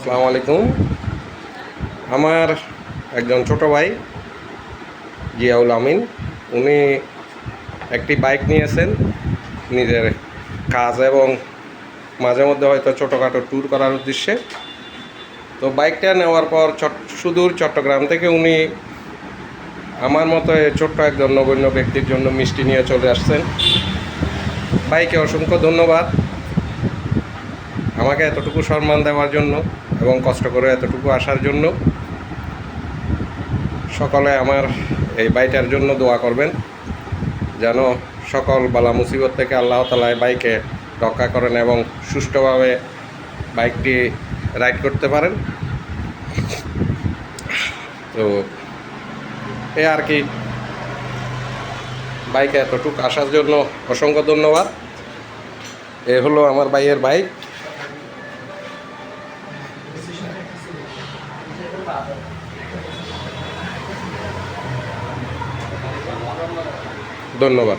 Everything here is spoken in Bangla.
আসসালামু আলাইকুম। আমার একজন ছোট ভাই, জিয়াউল আমিন, উনি একটি বাইক নিয়েছেন, নিজের কাজ এবং মাঝে মধ্যে হয়তো ছোটোখাটো ট্যুর করার উদ্দেশ্যে। তো বাইকটা নেওয়ার পর সুদূর চট্টগ্রাম থেকে উনি আমার মতো ছোট্ট একজন নগণ্য ব্যক্তির জন্য মিষ্টি নিয়ে চলে আসছেন। বাইকে অসংখ্য ধন্যবাদ। আমাকে এতটুকু সম্মান দেওয়ার জন্য। এবং কষ্ট করে এতটুকু আসার জন্য সকলে আমার এই বাইটার জন্য দোয়া করবেন, যেন সকল বালা মুসিবত থেকে আল্লাহ তালা বাইকে রক্ষা করেন এবং সুষ্ঠুভাবে বাইকটি রাইড করতে পারেন। তো এ আর কি, বাইকে এতটুকু আসার জন্য অসংখ্য ধন্যবাদ। এ হলো আমার ভাইয়ের বাইক। ধন্যবাদ।